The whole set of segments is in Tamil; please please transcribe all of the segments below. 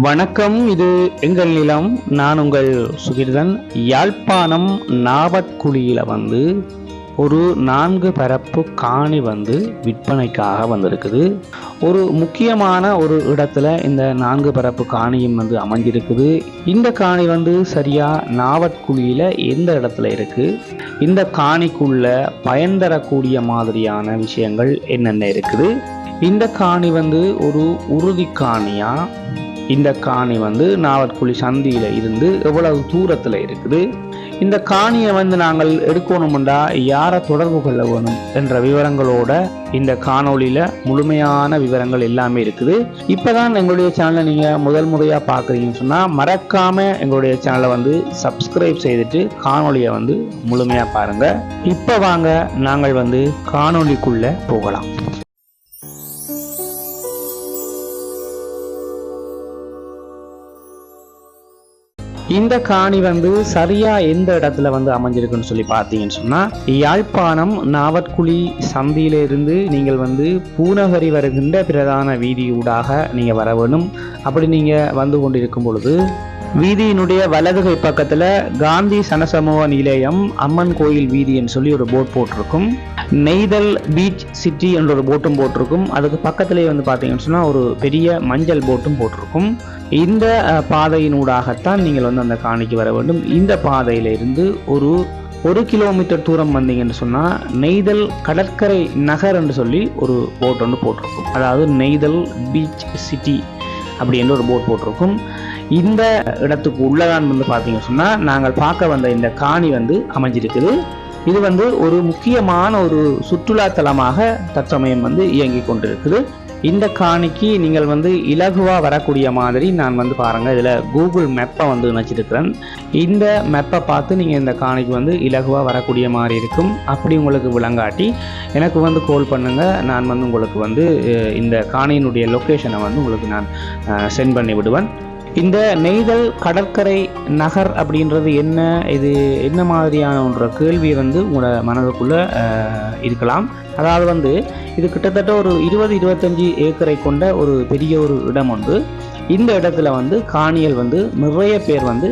வணக்கம் இது எங்கள் நிலம். நான் உங்கள் சுகிர்தன். யாழ்ப்பாணம் நாவத்குழியில் வந்து ஒரு நான்கு பரப்பு காணி வந்து விற்பனைக்காக வந்திருக்குது. ஒரு முக்கியமான ஒரு இடத்துல இந்த நான்கு பரப்பு காணியும் வந்து அமைஞ்சிருக்குது இந்த காணி வந்து சரியாக நாவற்குழியில் எந்த இடத்துல இருக்குது இந்த காணிக்குள்ள பயன் தரக்கூடிய மாதிரியான விஷயங்கள் என்னென்ன இருக்குது? இந்த காணி வந்து ஒரு உறுதி காணியாக இந்த காணி வந்து நாவற்குழி சந்தியில் இருந்து எவ்வளவு தூரத்தில் இருக்குது? இந்த காணியை வந்து நாங்கள் எடுக்கணும்டா யாரை தொடர்பு கொள்ள வேணும்? என்ற விவரங்களோட இந்த காணொளியில் முழுமையான விவரங்கள் எல்லாமே இருக்குது. இப்பதான் எங்களுடைய சேனலை நீங்கள் முதல் முறையாக பார்க்குறீங்கன்னு சொன்னால் மறக்காமல் எங்களுடைய சேனலை வந்து சப்ஸ்கிரைப் செய்துட்டு காணொளியை வந்து முழுமையாக பாருங்கள் இப்போ வாங்க நாங்கள் வந்து காணொளிக்குள்ளே போகலாம். இந்த காணி வந்து சரியா எந்த இடத்துல வந்து அமைஞ்சிருக்குன்னு சொல்லி பார்த்தீங்கன்னு சொன்னா யாழ்ப்பாணம் நாவற்குழி சந்தியிலிருந்து நீங்கள் வந்து பூநகரி வருகின்ற பிரதான வீதியூடாக நீங்கள் வர வேணும். அப்படி நீங்கள் வந்து கொண்டிருக்கும் பொழுது வீதியினுடைய வலதுகை பக்கத்தில் காந்தி சனசமூக நிலையம் அம்மன் கோயில் வீதின்னு சொல்லி ஒரு போட் போட்டிருக்கும். நெய்தல் பீச் சிட்டி என்ற ஒரு போட்டும் போட்டிருக்கும். அதுக்கு பக்கத்திலே வந்து பார்த்தீங்கன்னு சொன்னால் ஒரு பெரிய மஞ்சள் போட்டும் போட்டிருக்கும். இந்த பாதையினூடாகத்தான் நீங்கள் வந்து அந்த காணிக்கு வர வேண்டும். இந்த பாதையில் இருந்து ஒரு ஒரு கிலோமீட்டர் தூரம் வந்தீங்கன்னு சொன்னால் நெய்தல் கடற்கரை நகர் என்று சொல்லி ஒரு போட் ஒன்று போட்டிருக்கும். அதாவது நெய்தல் பீச் சிட்டி அப்படின்ற ஒரு போட் போட்டிருக்கும். இந்த இடத்துக்கு உள்ளதான் வந்து பார்த்தீங்கன்னு சொன்னால் நாங்கள் பார்க்க வந்த இந்த காணி வந்து அமைஞ்சிருக்குது. இது வந்து ஒரு முக்கியமான ஒரு சுற்றுலா தலமாக தற்சமயம் வந்து இயங்கி கொண்டிருக்குது. இந்த காணிக்கு நீங்கள் வந்து இலகுவாக வரக்கூடிய மாதிரி நான் வந்து பாருங்கள் இதில் கூகுள் மேப்பை வந்து வச்சிருக்கிறேன் இந்த மேப்பை பார்த்து நீங்கள் இந்த காணிக்கு வந்து இலகுவாக வரக்கூடிய மாதிரி இருக்கும். அப்படி உங்களுக்கு விளங்காட்டி எனக்கு வந்து கால் பண்ணுங்கள் நான் வந்து உங்களுக்கு வந்து இந்த காணியினுடைய லொக்கேஷனை வந்து உங்களுக்கு நான் சென்ட் பண்ணி விடுவேன். இந்த நெய்தல் கடற்கரை நகர் அப்படின்றது என்ன? இது என்ன மாதிரியான ஒன்ற கேள்வி வந்து உங்களோட மனதுக்குள்ளே இருக்கலாம். அதாவது வந்து இது கிட்டத்தட்ட ஒரு இருபது இருபத்தஞ்சி ஏக்கரை கொண்ட ஒரு பெரிய ஒரு இடம் உண்டு. இந்த இடத்துல வந்து காணியல் வந்து நிறைய பேர் வந்து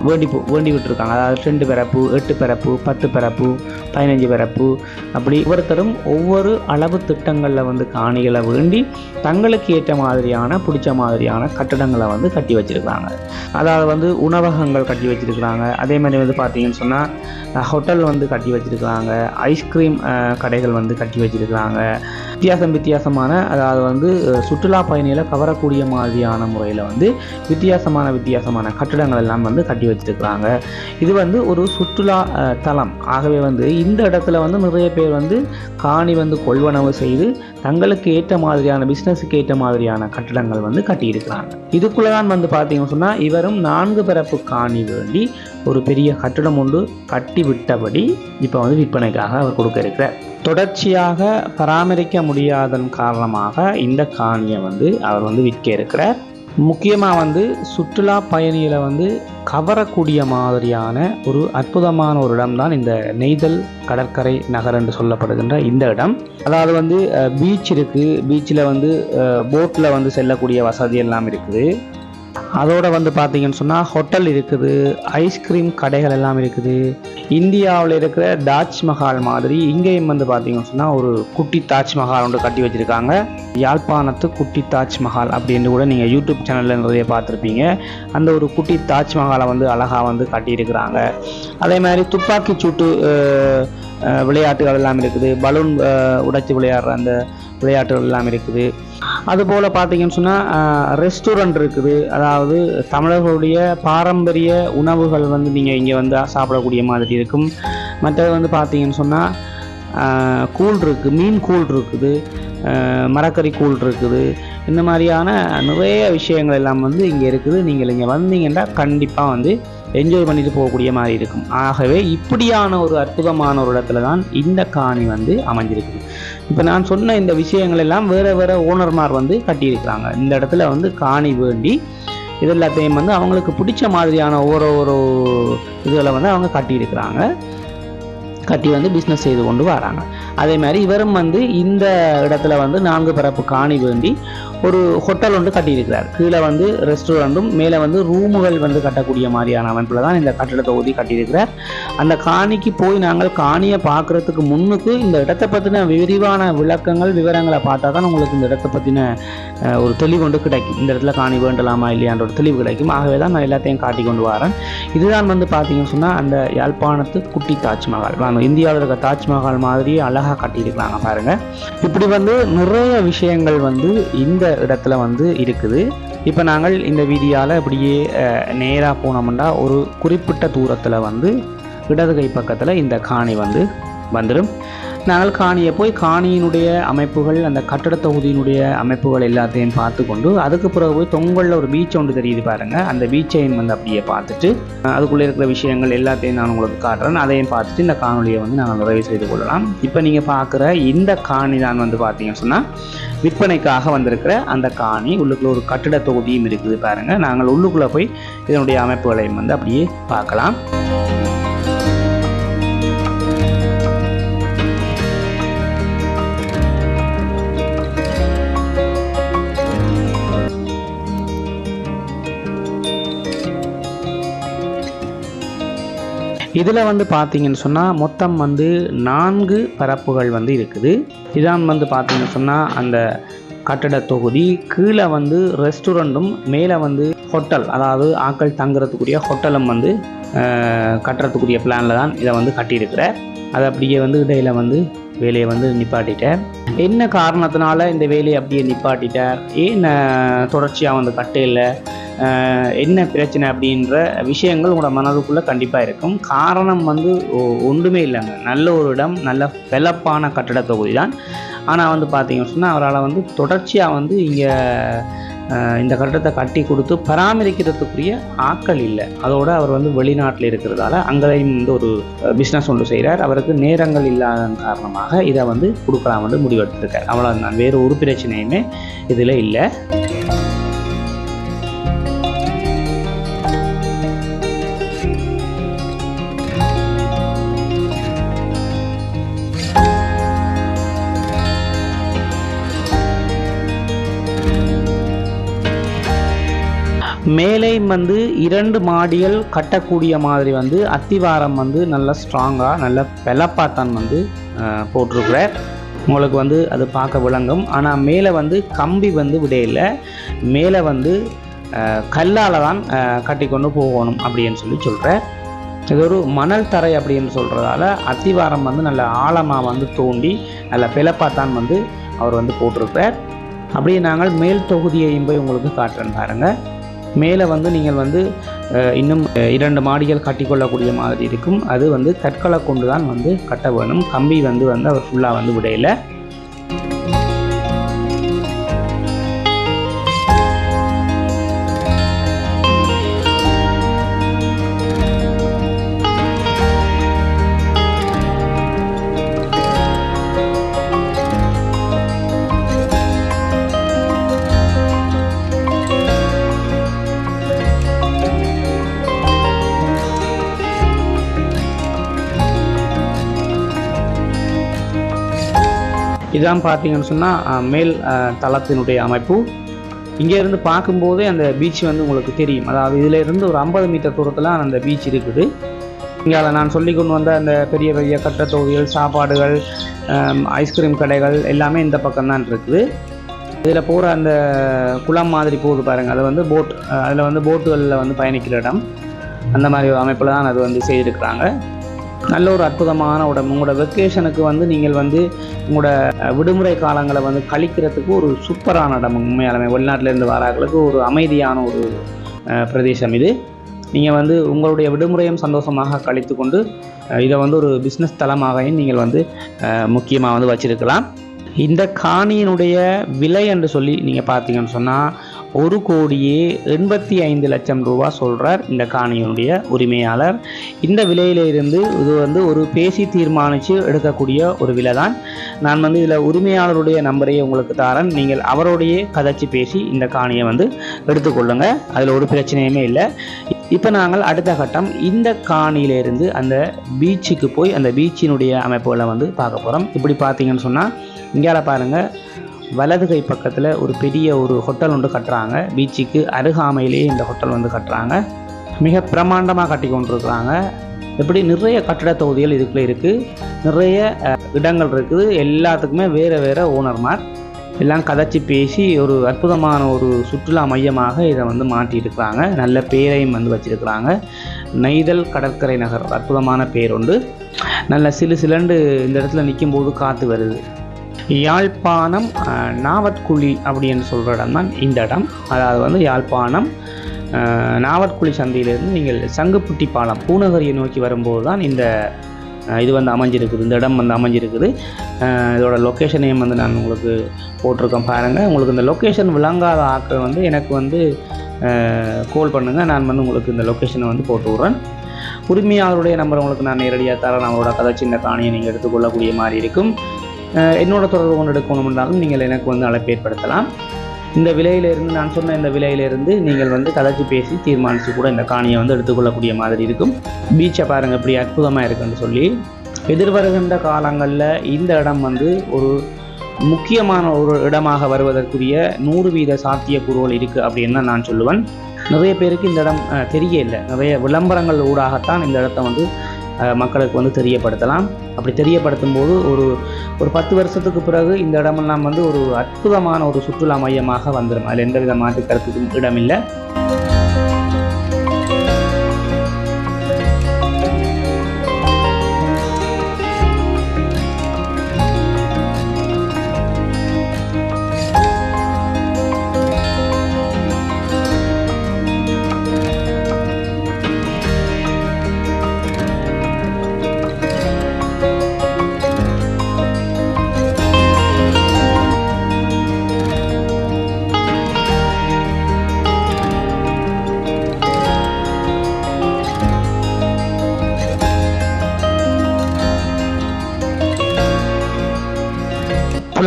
வேண்டி போ- வேண்டி விட்டுருக்காங்க. அதாவது ரெண்டு பிறப்பு எட்டு பிறப்பு பத்து பிறப்பு பதினஞ்சு பிறப்பு அப்படி ஒவ்வொருத்தரும் ஒவ்வொரு அளவு திட்டங்களில் வந்து காணிகளை வேண்டி தங்களுக்கு ஏற்ற மாதிரியான பிடிச்ச மாதிரியான கட்டடங்களை வந்து கட்டி வச்சிருக்காங்க அதாவது வந்து உணவகங்கள் கட்டி வச்சுருக்குறாங்க. அதே மாதிரி வந்து பார்த்தீங்கன்னு சொன்னால் ஹோட்டல் வந்து கட்டி வச்சிருக்கிறாங்க. ஐஸ்கிரீம் கடைகள் வந்து கட்டி வச்சிருக்கிறாங்க. வித்தியாசம் வித்தியாசமான அதாவது வந்து சுற்றுலா பயணிகளை கவரக்கூடிய மாதிரியான முறையில் வந்து வித்தியாசமான வித்தியாசமான கட்டடங்கள் எல்லாம் வந்து கட்டி வச்சிருக்கிறாங்க. இது வந்து ஒரு சுற்றுலா தலம். ஆகவே வந்து இந்த இடத்துல வந்து நிறைய பேர் வந்து காணி வந்து கொள்வனவு செய்து தங்களுக்கு ஏற்ற மாதிரியான பிஸ்னஸுக்கு ஏற்ற மாதிரியான கட்டடங்கள் வந்து கட்டியிருக்கிறாங்க. இதுக்குள்ளே தான் வந்து பார்த்தீங்கன்னு சொன்னால் இவரும் நான்கு பரப்பு காணி வேண்டி ஒரு பெரிய கட்டடம் ஒன்று கட்டி விட்டபடி இப்போ வந்து விற்பனைக்காக அவர் கொடுக்க இருக்கிறார். தொடர்ச்சியாக பராமரிக்க முடியாதன் காரணமாக இந்த காணியை வந்து அவர் வந்து விற்க இருக்கிறார். முக்கியமாக வந்து சுற்றுலா பயணிகளை வந்து கவரக்கூடிய மாதிரியான ஒரு அற்புதமான ஒரு இடம் தான் இந்த நெய்தல் கடற்கரை நகர் என்று சொல்லப்படுகின்ற இந்த இடம். அதாவது வந்து பீச் இருக்குது பீச்சில் வந்து போட்டில் வந்து செல்லக்கூடிய வசதி எல்லாம் இருக்குது. அதோடு வந்து பார்த்தீங்கன்னு சொன்னால் ஹோட்டல் இருக்குது ஐஸ்கிரீம் கடைகள் எல்லாம் இருக்குது. இந்தியாவில் இருக்கிற தாஜ்மஹால் மாதிரி இங்கேயும் வந்து பார்த்தீங்கன்னு சொன்னால் ஒரு குட்டி தாஜ்மஹால் ஒன்று கட்டி வச்சுருக்காங்க. யாழ்ப்பாணத்து குட்டி தாஜ்மஹால் அப்படின்னு கூட நீங்கள் யூடியூப் சேனலில் நிறைய பார்த்துருப்பீங்க. அந்த ஒரு குட்டி தாஜ்மஹாலை வந்து அழகாக வந்து கட்டியிருக்கிறாங்க. அதே மாதிரி துப்பாக்கி சூட்டு விளையாட்டுகள் எல்லாம் இருக்குது. பலூன் உடைச்சி விளையாடுற அந்த விளையாட்டுகள் எல்லாம் இருக்குது. அதுபோல் பார்த்தீங்கன்னு சொன்னால் ரெஸ்டாரண்ட் இருக்குது. அதாவது தமிழர்களுடைய பாரம்பரிய உணவுகள் வந்து நீங்கள் இங்கே வந்து சாப்பிடக்கூடிய மாதிரி இருக்கும். மற்றது வந்து பார்த்தீங்கன்னு சொன்னால் கூழ் இருக்குது மீன் கூழ் இருக்குது மரக்கறி கூழ் இருக்குது. இந்த மாதிரியான நிறைய விஷயங்கள் எல்லாம் வந்து இங்கே இருக்குது. நீங்கள் இங்கே வந்தீங்கன்னா கண்டிப்பாக வந்து என்ஜாய் பண்ணிட்டு போகக்கூடிய மாதிரி இருக்கும். ஆகவே இப்படியான ஒரு அற்புதமான ஒரு இடத்துல தான் இந்த காணி வந்து அமைஞ்சிருக்குது. இப்போ நான் சொன்ன இந்த விஷயங்கள் எல்லாம் வேறு வேறு ஓனர்மார் வந்து கட்டியிருக்கிறாங்க. இந்த இடத்துல வந்து காணி வேண்டி இது எல்லாத்தையும் வந்து அவங்களுக்கு பிடிச்ச மாதிரியான ஒரு ஒரு இதுகளை வந்து அவங்க கட்டியிருக்கிறாங்க. கட்டி வந்து பிஸ்னஸ் செய்து கொண்டு வராங்க. அதே மாதிரி இவரும் வந்து இந்த இடத்துல வந்து நான்கு பரப்பு காணி வேண்டி ஒரு ஹோட்டல் ஒன்று கட்டியிருக்கிறார். கீழே வந்து ரெஸ்டாரண்ட்டும் மேலே வந்து ரூமுகள் வந்து கட்டக்கூடிய மாதிரியான அமைப்பில் தான் இந்த கட்டிட தொகுதி கட்டியிருக்கிறார். அந்த காணிக்கு போய் நாங்கள் காணியை பார்க்குறதுக்கு முன்னுக்கு இந்த இடத்தை பற்றின விரிவான விளக்கங்கள் விவரங்களை பார்த்தா தான் உங்களுக்கு இந்த இடத்தை பற்றின ஒரு தெளிவு ஒன்று கிடைக்கும். இந்த இடத்துல காணி வேண்டலாமா இல்லையான்ற ஒரு தெளிவு கிடைக்கும். ஆகவே தான் நான் எல்லாத்தையும் காட்டி கொண்டு வரேன். இதுதான் வந்து பார்த்தீங்கன்னு சொன்னால் அந்த யாழ்ப்பாணத்து குட்டி தாஜ்மஹால் நம்ம இந்தியாவில் இருக்க தாஜ்மஹால் மாதிரி அழகாக கட்டியிருக்கிறாங்க பாருங்கள் இப்படி வந்து நிறைய விஷயங்கள் வந்து இந்த இடத்துல வந்து இருக்குது. இப்போ நாங்கள் இந்த வீதியால் இப்படியே நேராக போனோம்னா ஒரு குறிப்பிட்ட தூரத்தில் வந்து இடது கை பக்கத்தில் இந்த காணி வந்து வந்துடும் நாங்கள் காணியை போய் காணியினுடைய அமைப்புகள் அந்த கட்டட தொகுதியினுடைய அமைப்புகள் எல்லாத்தையும் பார்த்து கொண்டு அதுக்கு பிறகு போய் தொங்கலில் ஒரு பீச் ஒன்று தெரியுது பாருங்க. அந்த பீச்சையும் வந்து அப்படியே பார்த்துட்டு அதுக்குள்ளே இருக்கிற விஷயங்கள் எல்லாத்தையும் நான் உங்களுக்கு காட்டுறேன். அதையும் பார்த்துட்டு இந்த காணொலியை வந்து நாங்கள் நிறைவு செய்து கொள்ளலாம். இப்போ நீங்கள் பார்க்குற இந்த காணி தான் வந்து பார்த்தீங்கன்னு சொன்னால் விற்பனைக்காக வந்திருக்கிற அந்த காணி உள்ளுக்குள்ள ஒரு கட்டிட தொகுதியும் இருக்குது பாருங்கள் நாங்கள் உள்ளுக்குள்ளே போய் இதனுடைய அமைப்புகளையும் வந்து அப்படியே பார்க்கலாம். இதில் வந்து பார்த்தீங்கன்னு சொன்னால் மொத்தம் வந்து நான்கு பரப்புகள் வந்து இருக்குது. இதான் வந்து பார்த்தீங்கன்னு சொன்னால் அந்த கட்டட தொகுதி. கீழே வந்து ரெஸ்டாரண்ட்டும் மேலே வந்து ஹோட்டல். அதாவது ஆக்கள் தங்குறதுக்குரிய ஹோட்டலும் வந்து கட்டுறதுக்குரிய பிளானில் தான் இதை வந்து கட்டியிருக்கிற. அதை அப்படியே வந்து இடையில் வந்து வேலையை வந்து நிப்பாட்டிட்டார் என்ன காரணத்தினால இந்த வேலையை அப்படியே நிப்பாட்டிட்டார் ஏன் தொடர்ச்சியாக வந்து கட்டையில் என்ன பிரச்சனை அப்படின்ற விஷயங்கள் உங்களோட மனதுக்குள்ளே கண்டிப்பாக இருக்கும். காரணம் வந்து ஒன்றுமே இல்லைங்க. நல்ல ஒரு இடம் நல்ல வெளப்பான கட்டட தொகுதி தான் ஆனால் வந்து பார்த்தீங்கன்னு சொன்னால் அவரால் வந்து தொடர்ச்சியாக வந்து இங்கே இந்த கட்டடத்தை கட்டி கொடுத்து பராமரிக்கிறதுக்குரிய ஆக்கள் இல்லை. அதோடு அவர் வந்து வெளிநாட்டில் இருக்கிறதால அங்கேயும் வந்து ஒரு பிஸ்னஸ் ஒன்று செய்கிறார் அவருக்கு நேரங்கள் இல்லாத காரணமாக இதை வந்து கொடுக்கலாம் வந்து முடிவெடுத்திருக்கார். அவ்வளோ வேறு ஒரு பிரச்சனையுமே இதில் இல்லை. மேலே வந்து இரண்டு மாடிகள் கட்டக்கூடிய மாதிரி வந்து அத்திவாரம் வந்து நல்ல ஸ்ட்ராங்காக நல்ல பெலப்பாத்தான் வந்து அஹ், போட்டிருக்கிறார். உங்களுக்கு வந்து அது பார்க்க விளங்கும். ஆனால் மேலே வந்து கம்பி வந்து விடையில மேலே வந்து கல்லால் தான் கட்டிக்கொண்டு கட்டி கொண்டு போகணும் அப்படின்னு சொல்லி சொல்கிறேன் இது ஒரு மணல் தரை அப்படின்னு சொல்கிறதால அத்திவாரம் வந்து நல்ல ஆழமாக வந்து தோண்டி நல்ல பிளப்பாத்தான் வந்து அவர் வந்து போட்டிருப்பார். அப்படியே நாங்கள் மேல் தொகுதியையும் போய் உங்களுக்கு காட்டுறேன் பாருங்கள் மேலே வந்து நீங்கள் வந்து இன்னும் இரண்டு மாடிகள் கட்டிக்கொள்ளக்கூடிய மாதிரி இருக்கும். அது வந்து கற்களை கொண்டு தான் வந்து கட்ட வேணும். கம்பி வந்து வந்து அவர் ஃபுல்லாக வந்து விடையில. இதுதான் பார்த்தீங்கன்னு சொன்னால் மேல் தளத்தினுடைய அமைப்பு. இங்கே இருந்து பார்க்கும்போதே அந்த பீச் வந்து உங்களுக்கு தெரியும். அதாவது இதிலேருந்து ஒரு ஐம்பது மீட்டர் தூரத்தில் அந்த பீச் இருக்குது. இங்கே நான் சொல்லி கொண்டு வந்த அந்த பெரிய பெரிய கட்ட தொகுதிகள் சாப்பாடுகள் ஐஸ்கிரீம் கடைகள் எல்லாமே இந்த பக்கம் தான் இருக்குது. இதில் போகிற அந்த குளம் மாதிரி போகுது பாருங்கள் அது வந்து போட் அதில் வந்து போட்டுகளில் வந்து பயணிக்கிற இடம். அந்த மாதிரி ஒரு அமைப்பில் தான் அது வந்து செய்திருக்கிறாங்க. நல்ல ஒரு அற்புதமான உடம் உங்களோட வெக்கேஷனுக்கு வந்து நீங்கள் வந்து உங்களோட விடுமுறை காலங்களை வந்து கழிக்கிறதுக்கு ஒரு சூப்பரான இடம் உண்மையாலுமே. வெளிநாட்டிலேருந்து வராங்களுக்கு ஒரு அமைதியான ஒரு பிரதேசம் இது. நீங்கள் வந்து உங்களுடைய விடுமுறையும் சந்தோஷமாக கழித்து கொண்டு இதை வந்து ஒரு பிஸ்னஸ் தளமாகவும் நீங்கள் வந்து முக்கியமாக வந்து வச்சுருக்கலாம். இந்த காணியினுடைய விலை என்று சொல்லி நீங்கள் பார்த்தீங்கன்னு சொன்னால் ஒரு கோடியே எண்பத்தி ஐந்து லட்சம் ரூபா சொல்கிறார் இந்த காணியினுடைய உரிமையாளர். இந்த விலையிலிருந்து இது வந்து ஒரு பேசி தீர்மானித்து எடுக்கக்கூடிய ஒரு விலை தான் நான் வந்து இதில் உரிமையாளருடைய நம்பரையே உங்களுக்கு தரேன். நீங்கள் அவரோடையே கதைச்சி பேசி இந்த காணியை வந்து எடுத்துக்கொள்ளுங்க. அதில் ஒரு பிரச்சனையுமே இல்லை. இப்போ நாங்கள் அடுத்த கட்டம் இந்த காணியிலிருந்து அந்த பீச்சுக்கு போய் அந்த பீச்சினுடைய அமைப்புகளை வந்து பார்க்க போகிறோம் இப்படி பார்த்தீங்கன்னு சொன்னால் இங்கால பாருங்கள் வலது கை பக்கத்தில் ஒரு பெரிய ஒரு ஹோட்டல் ஒன்று கட்டுறாங்க. பீச்சுக்கு அருகாமையிலேயே இந்த ஹோட்டல் வந்து கட்டுறாங்க. மிக பிரமாண்டமாக கட்டி கொண்டிருக்கிறாங்க. இப்படி நிறைய கட்டட தொகுதிகள் இதுக்குள்ளே இருக்குது நிறைய இடங்கள் இருக்குது. எல்லாத்துக்குமே வேறு வேறு ஓனர்மார் எல்லாம் கதைச்சி பேசி ஒரு அற்புதமான ஒரு சுற்றுலா மையமாக இதை வந்து மாற்றியிருக்கிறாங்க. நல்ல பேரையும் வந்து வச்சுருக்கிறாங்க. நெய்தல் கடற்கரை நகர் அற்புதமான பேர் உண்டு. நல்ல சிலு சிலண்டு இந்த இடத்துல நிற்கும்போது காற்று வருது. யாழ்ப்பாணம் நாவத்குழி அப்படின்னு சொல்கிற இடம் தான் இந்த இடம். அதாவது வந்து யாழ்ப்பாணம் நாவத்குழி நாவற்குழி சந்தையிலிருந்து நீங்கள் சங்குப்புட்டி பாலம் பூநகரியை நோக்கி வரும்போது தான் இந்த இது வந்து அமைஞ்சிருக்குது. இந்த இடம் வந்து அமைஞ்சிருக்குது. இதோட லொக்கேஷனையும் வந்து நான் உங்களுக்கு போட்டிருக்கேன் பாருங்கள் உங்களுக்கு இந்த லொக்கேஷன் விளங்காத ஆட்கள் வந்து எனக்கு வந்து கால் பண்ணுங்கள் நான் வந்து உங்களுக்கு இந்த லொக்கேஷனை வந்து போட்டு விட்றேன். உரிமையாளருடைய நம்பர் உங்களுக்கு நான் நேரடியாக தரேன். அவரோட கதை சின்ன காணியை நீங்கள் எடுத்துக்கொள்ளக்கூடிய மாதிரி இருக்கும். என்னோட தொடர்பு கொண்டு எடுக்கணும்னாலும் நீங்கள் எனக்கு வந்து அழைப்பு ஏற்படுத்தலாம். இந்த விலையிலிருந்து நான் சொன்ன இந்த விலையிலிருந்து நீங்கள் வந்து கதைச்சி பேசி தீர்மானித்து கூட இந்த காணியை வந்து எடுத்துக்கொள்ளக்கூடிய மாதிரி இருக்கும். பீச்சை பாருங்கள் இப்படி அற்புதமாக இருக்குன்னு சொல்லி. எதிர்வருகின்ற காலங்களில் இந்த இடம் வந்து ஒரு முக்கியமான ஒரு இடமாக வருவதற்குரிய நூறு வீத சாத்தியக்கூறுகள் இருக்குது அப்படின்னு தான் நான் சொல்லுவேன். நிறைய பேருக்கு இந்த இடம் அஹ், தெரியல நிறைய விளம்பரங்கள் ஊடாகத்தான் இந்த இடத்த வந்து மக்களுக்கு வந்து தெரியப்படுத்தலாம். அப்படி தெரியப்படுத்தும் போது ஒரு ஒரு பத்து வருஷத்துக்கு பிறகு இந்த இடமெல்லாம் வந்து ஒரு அற்புதமான ஒரு சுற்றுலா மையமாக வந்துடும் அதில் எந்த வித மாற்று கருத்துக்கும் இடமில்லை.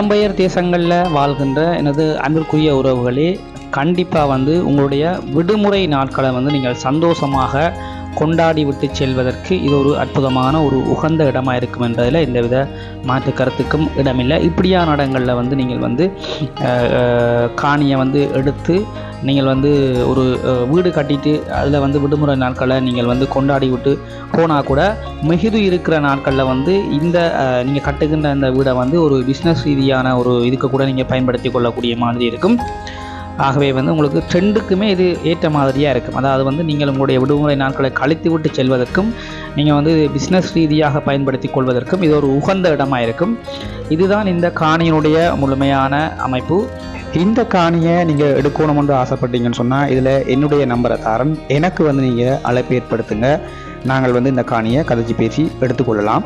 புலம்பெயர் தேசங்களில் வாழ்கின்ற எனது அன்பிற்குரிய உறவுகளே கண்டிப்பாக வந்து உங்களுடைய விடுமுறை நாட்களை வந்து நீங்கள் சந்தோஷமாக கொண்டாடி விட்டு செல்வதற்கு இது ஒரு அற்புதமான ஒரு உகந்த இடமாக இருக்கும் என்பதில் எந்தவித மாற்று கருத்துக்கும் இடமில்லை. இப்படியான இடங்களில் வந்து நீங்கள் வந்து காணியை வந்து எடுத்து நீங்கள் வந்து ஒரு வீடு கட்டிட்டு அதில் வந்து விடுமுறை நாட்களை நீங்கள் வந்து கொண்டாடி விட்டு போனால் கூட மிகுது இருக்கிற நாட்களில் வந்து இந்த நீங்கள் கட்டுகின்ற இந்த வீடை வந்து ஒரு பிஸ்னஸ் ரீதியான ஒரு இதுக்கு கூட நீங்கள் பயன்படுத்தி கொள்ளக்கூடிய மாதிரி இருக்கும். ஆகவே வந்து உங்களுக்கு ட்ரெண்டுக்குமே இது ஏற்ற மாதிரியாக இருக்கும். அதாவது வந்து நீங்கள் உங்களுடைய விடுமுறை நாட்களை கழித்து விட்டு செல்வதற்கும் நீங்கள் வந்து பிஸ்னஸ் ரீதியாக பயன்படுத்தி கொள்வதற்கும் இது ஒரு உகந்த இடமாக இருக்கும். இதுதான் இந்த காணியினுடைய முழுமையான அமைப்பு. இந்த காணியை நீங்கள் எடுக்கணும்னு ஆசைப்பட்டீங்கன்னு சொன்னால் இதில் என்னுடைய நம்பரை தரேன். எனக்கு வந்து நீங்கள் அழைப்பு ஏற்படுத்துங்க. நாங்கள் வந்து இந்த காணியை கதைச்சி பேசி எடுத்துக்கொள்ளலாம்.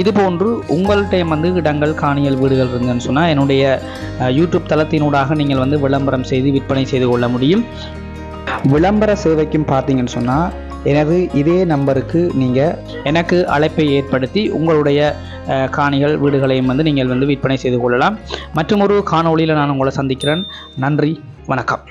இது போன்று உங்கள்கிட்ட வந்து இடங்கள் காணியல் வீடுகள் இருந்துன்னு சொன்னால் என்னுடைய யூடியூப் தளத்தினூடாக நீங்கள் வந்து விளம்பரம் செய்து விற்பனை செய்து கொள்ள முடியும். விளம்பர சேவைக்கும் பார்த்தீங்கன்னு சொன்னால் எனது இதே நம்பருக்கு நீங்கள் எனக்கு அழைப்பை ஏற்படுத்தி உங்களுடைய காணிகள் வீடுகளையும் வந்து நீங்கள் வந்து விற்பனை செய்து கொள்ளலாம். மற்றும் ஒரு காணொளியில் நான் உங்களை சந்திக்கிறேன். நன்றி வணக்கம்.